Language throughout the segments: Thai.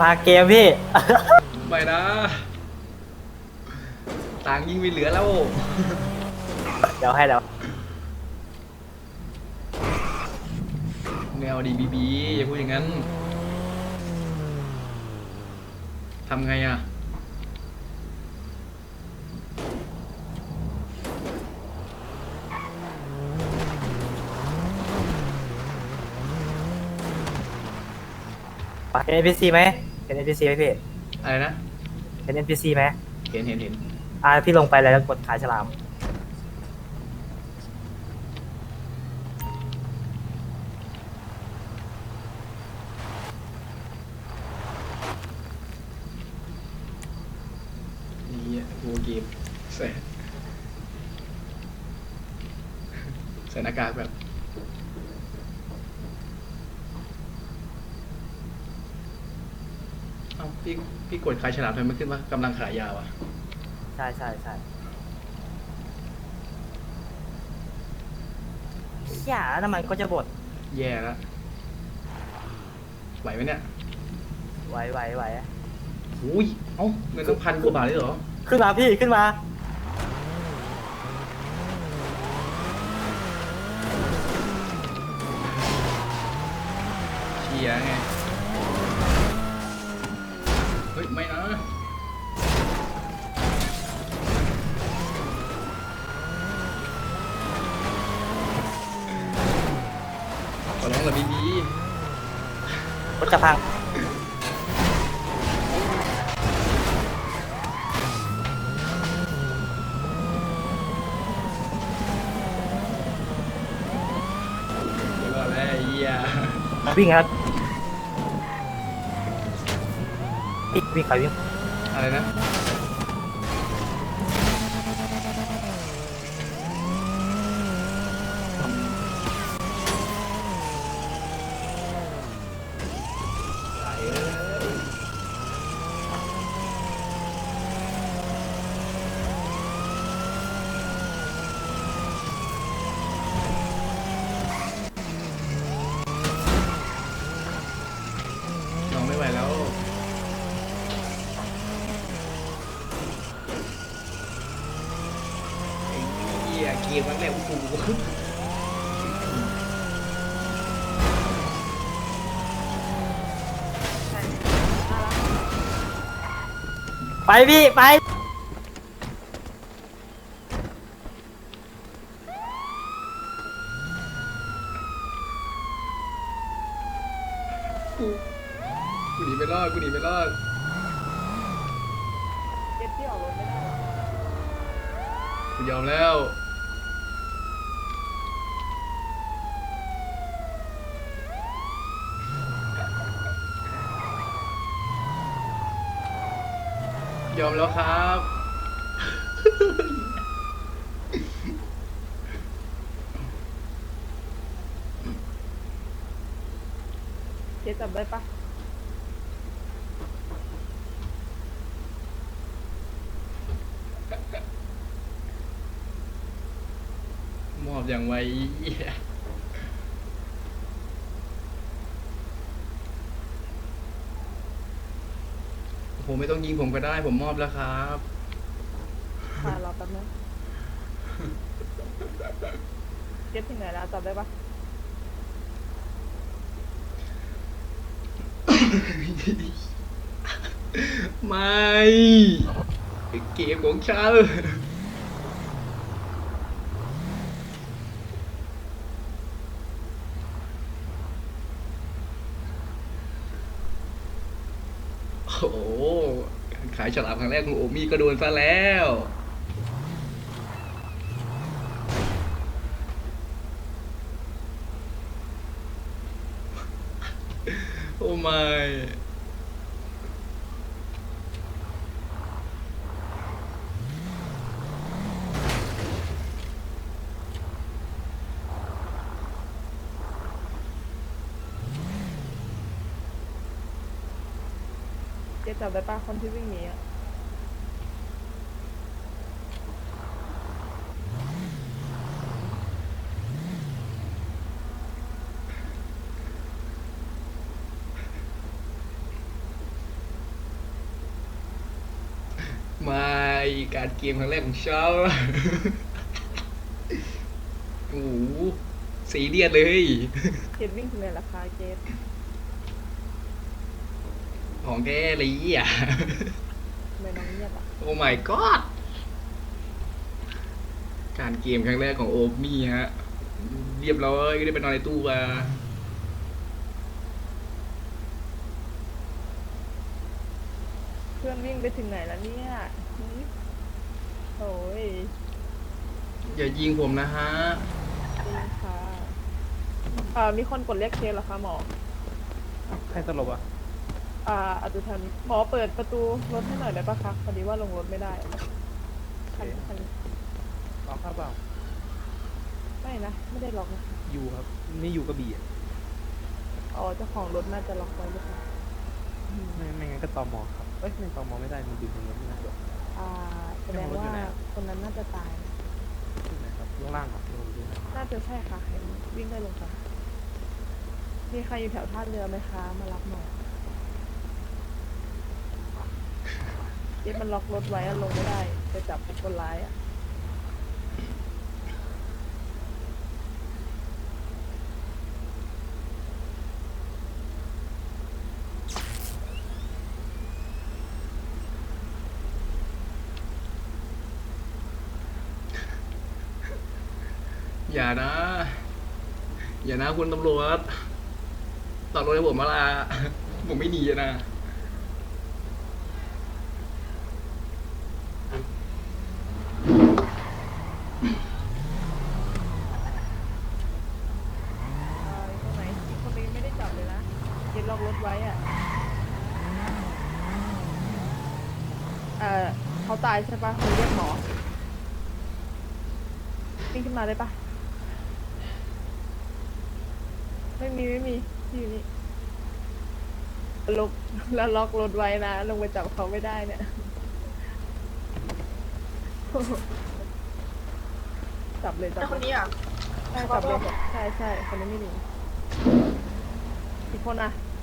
ปาเกมพี่ ไม่นะ ต่างค์ยิงไม่เหลือแล้ว เดี๋ยวให้เดี๋ยวแนวดีบีบีอย่าพูดอย่างนั้นทำไงอะ ปาเห็น NPC ไหม เห็น NPC ไหมพี่อะไรนะ เห็น NPC ไหมเห็นเห็นเห็นอ่าพี่ลงไปแล้วกดขายฉลาม นี่โวเกมใส่ใส่หน้ากากแบบ เอ้า พี่พี่กดขายฉลามทำไมมันขึ้นว่ากำลังขายยาวอะใช่ใช่ใช่อย่าน้ำมันก็จะบดแย่แล้วไหวไหมเนี่ยไหวไหวไหวอุ้ยเอ้าเงินตั้งพันกว่าบาทเลยเหรอขึ้นมาพี่ขึ้นมาเชียร์ไง รถจะพังเดี๋ยวก่อนแล้วไอ้เหี้ยวิ่งครับวิ่งวิ่งใครวิ่งอะไรนะ น้องไม่ไหวแล้วไอ้เหี้ยเกมมันแหละโอ้โห ไปพี่ ไป กูหนีไม่รอดกูหนีไม่รอด เจ็ดที่ออกรถไม่ได้หรอ กูยอมแล้ว ยอมแล้วครับ เจ็ดจับได้ปะมอบอย่างไว หี้ยโอ้โหไม่ต้องยิงผมก็ได้ ผมมอบแล้วครับ ค่ะรอแป๊บนึงเจ็ดที่ไหนแล้วจับได้ปะไม่เกมของฉัน โอ้ขายฉลามครั้งแรกของโอมี่ก็โดนซะแล้ว จ๊จำได้ปะคนที่วิ่งหนีอะมาการเกมครั้งแรกของชอวโอ้โหสีเดียดเลย เห็นวิ่งถึงไหนราคาเจ๊ ของแกเลยอะทำไมน้องเงียบอะโอ้ my god การเกมครั้งแรกของโอมมี่ฮะ เรียบร้อยก็ได้ไปนอนในตู้มาเพื่อนวิ่งไปถึงไหนแล้วเนี่ยหืมโอ้ยอย่ายิงผมนะฮะจริงค่ะเอ่อมีคนกดเรียกเคสเหรอคะหมอ ใครสลบอะ อ่าอาจจะทันหมอเปิดประตูรถให้หน่อยได้ปะคะพอดีว่าลงรถไม่ได้คันคันล็อกครับเปล่าไม่นะไม่ได้ล็อกนะอยู่ครับนี่อยู่กระบี่อะอ๋อเจ้าของรถน่าจะล็อกไว้หรือเปล่าอืมไม่ไม่งั้นก็ตอมอครับเอ้ยไม่ตอมอไม่ได้มันดึงตรงนี้ไม่ได้หรอกอ่าแสดงว่าคนนั้นน่าจะตายนะที่ไหนครับข้างล่างครับลงดูนะน่าจะใช่ค่ะเห็นวิ่งได้ลงค่ะมีใครอยู่แถวท่าเรือไหมคะ มารับหน่อย เย็บมันล็อกรถไว้อะลงไม่ได้ไปจับคนร้ายอะอย่านะ อย่านะคุณตำรวจต่อรถให้ผมมาละผมไม่หนีนะ อ่าอยู่ตรงไหนอีกคนนึงไม่ได้จับเลยนะเย็นล็อกร ถไว้อะเอ่อเขาตายใช่ปะเขาเรียกหมอวิ่งขึ้นมาได้ปะไม่มีไม่มีที่อยู่นี่ลกแล้วล็อกรถไว้นะ ลงไปจับเขาไม่ได้เนี่ยจับเลยจับแล้วเลยคนนี้อะใช่จับเลยใช่ใช่คนนี้ไม่หนีอีกคนอะคนนึง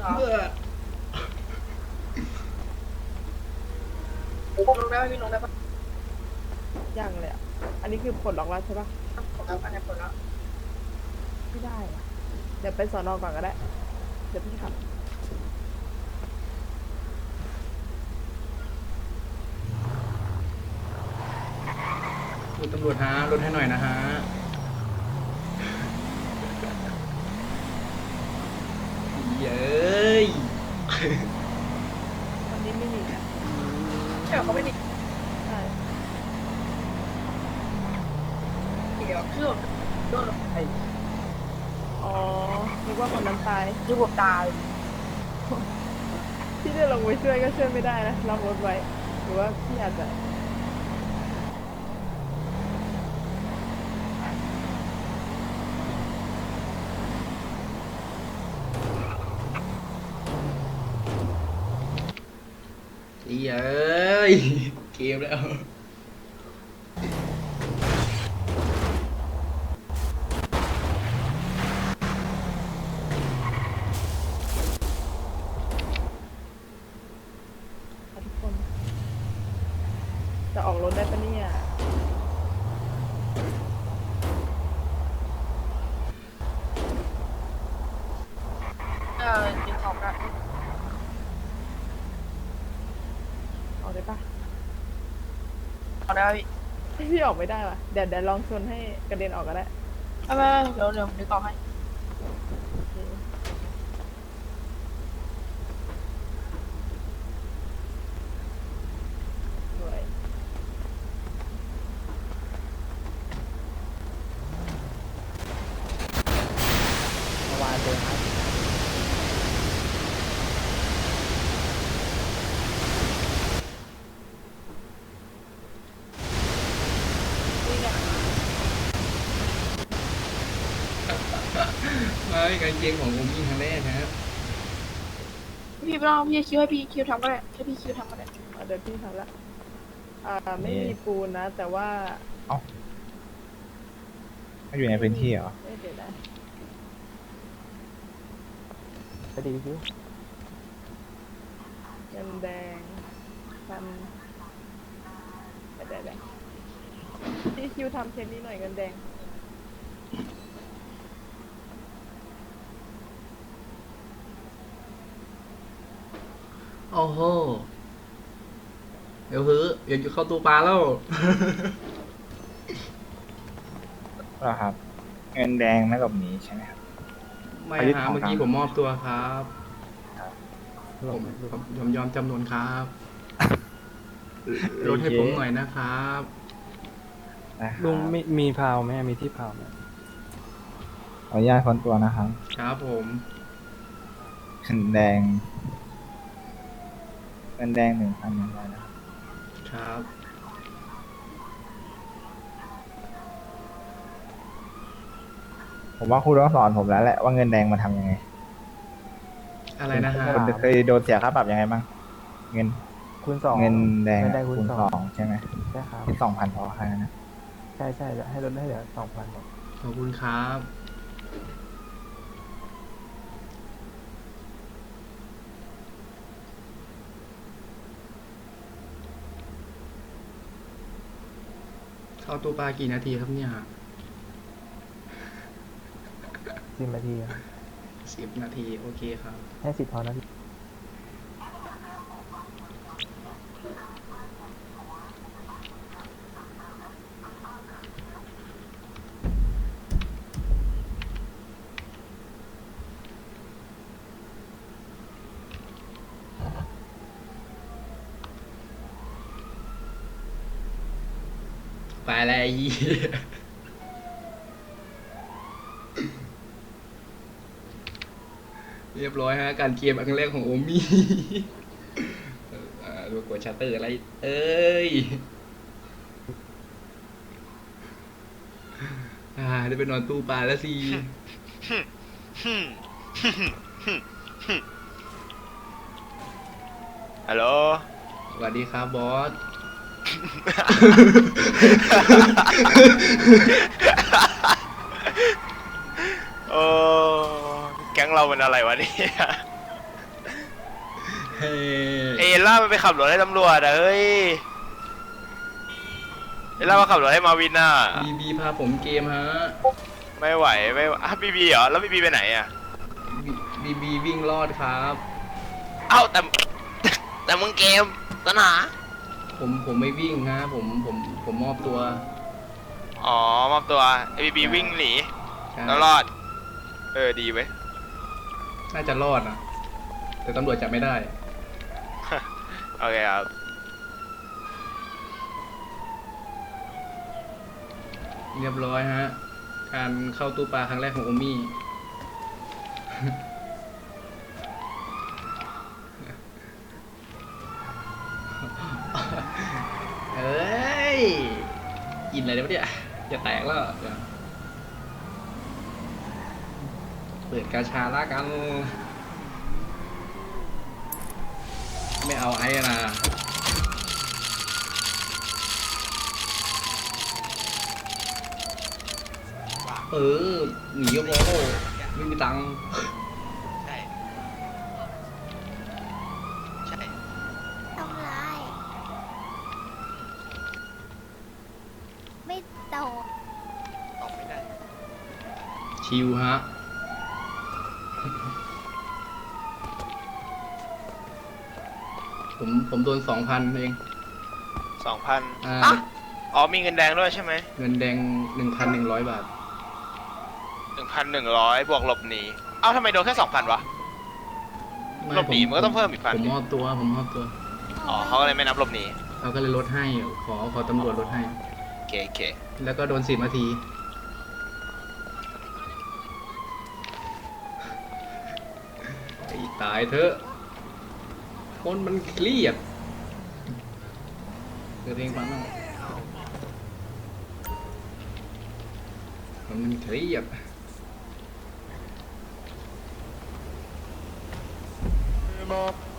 เหรอเพื่อลงได้ไหมพี่ลงได้ปะยังเลยอะอันนี้คือผลล็อกแล้วใช่ปะผมแล้วอันนี้ผลแล้วไม่ได้อะเดี๋ยวไปสอนอก่อนก็ได้ เดี๋ยวพี่ขับคุณตำรวจฮะรถให้หน่อยนะฮะ เย้ย วันนี้ไม่หนีนะ ใช่เหรอเขาไม่ดี ใช่ เดี๋ยวคือผมโดน อ๋อนึกว่าคนนั้น ตายคือผมตาย ที่ได้ลงไปช่วยก็ช่วยไม่ได้นะล็อกรถไว้ หรือว่าพี่อาจจะเย้ยเกมแล้ว ค่ะทุกคน จะออกรถได้ปะเนี่ย เออจริงของอะ ออกได้ปะ เอา ได้พี่พี่ออกไม่ได้ว่ะเดี๋ยวเดี๋ยวลองชนให้กระเด็นออกก็ได้เอาไม่เดี๋ยวเดี๋ยวนึกออให้ โอเคสวย เมื่อวานเดินครับ นี่เนี่ย มา เป็นการเกมของผมยิงครั้งแรกนะครับพี่ไม่ต้องพี่คิวให้พี่คิวทำก็ได้ให้พี่คิวทำก็ได้อะเดี๋ยวพี่ทำละ อ่า ไม่มีปูนนะ แต่ว่าไม่อยู่ในพื้นที่เหรอ เอ้ยเดี๋ยวนะไปดีคิวเงินแดงอืมได้ได้ได้พี่คิวทำเทนนี้หน่อยเงินแดง โอ้โห เดี๋ยวเฮ้ยอยากจะเข้าตู้ปลาแล้ว เหรอครับเงินแดงไม่หลบหนีใช่ไหมครับ ไม่อายุฮะของเมื่อกี้กลางผมมอบตัวครับหลผบมไหมหลบผมผมยอมจำนวนครับลดให้ผมหน่อยนะครับ นะครับลุงมีมีพาวไหมมีที่พาวไหมขออนุญาตค้นตัวนะครับครับผมเงินแดง เงินแดงหนึ่งพันหนึ่งร้อยนะครับ ครับ ผมว่าครูต้องสอนผมแล้วแหละว่าเงินแดงมาทำยังไงอะไรนะฮะคุณเคยโดนเสียค่าปรับยังไงบ้างเงินคูณสองเงินแดงเงินแดงคูคูณณสสอองงใช่ไหมใช่ครับที่สองพันพอแค่นั้นนะ ใช่ใช่ให้ลดให้เหลือสองพันขอบคุณครับ เข้าตู้ปลากี่นาทีครับเนี่ยสิบนาทีครับสิบนาที โอเคครับ ให้สิบพอนะพี่ ไปแล้วไอ้เหี้ยเรียบร้อยฮะ การเกมครั้งแรกของโอมี่เอ่อดูกดชัตเตอร์อะไร เอ้ยอ่าได้ไปนอนตู้ปลาแล้วสิฮัลโหล สวัสดีครับบอส โอ้แก๊งเราเป็นอะไรวะเนี่ยเฮ้เอล่ามันไปขับรถให้ตำรวจอะเฮ้ยเอล่ามาขับรถให้มาวินน่ะบีบีพาผมเกมฮะไม่ไหวไม่ไหวอะบีบีเหรอแล้วบีบีไปไหนอะบีบีวิ่งรอดครับ เอ้าแต่แต่มึงเกมตันหา ผมผมไม่วิ่งฮะผมผมผมมอบตัวอ๋อมอบตัวไอบีบีวิ่งหนีใช่แล้วรอด เออดีเว้ย น่าจะรอดนะแต่ตำรวจจับไม่ได้ โอเคครับ เรียบร้อยฮะ การเข้าตู้ปลาครั้งแรกของโอมี่ เอ้ย กิ นอะได้ปะเนี่ยจะแตกแล้วเดี๋ยวเปิดกาชาละกัน ไม่เอาไอ้นะเออหนีก็พอไม่มีตังค์ ใช่ ใช่ ทำร้าย ไม่โต ตอบไม่ได้ ชิวฮะ ผมผมโดนสองพันเองสองพันอ่าอ๋อมีเงินแดงด้วยใช่ไหมเงินแดงหนึ่งพันหนึ่งร้อยบาท หนึ่งพันหนึ่งร้อยบวกหลบหนีเอ้าทำไมโดนแค่สองพันวะไม่หลบหนีมันก็ต้องเพิ่มอีกพัน ผมมอบตัวผมมอบตัว อ๋อเขาก็เลยไม่นับหลบหนีเขาก็เลยลดให้ ขอขอตำรวจลดให้ โอเคโอเค แล้วก็โดนสิบนาที ไอ้ตายเถอะ คนมันเครียดเกิดเองฟังบ้างมันเครียดมา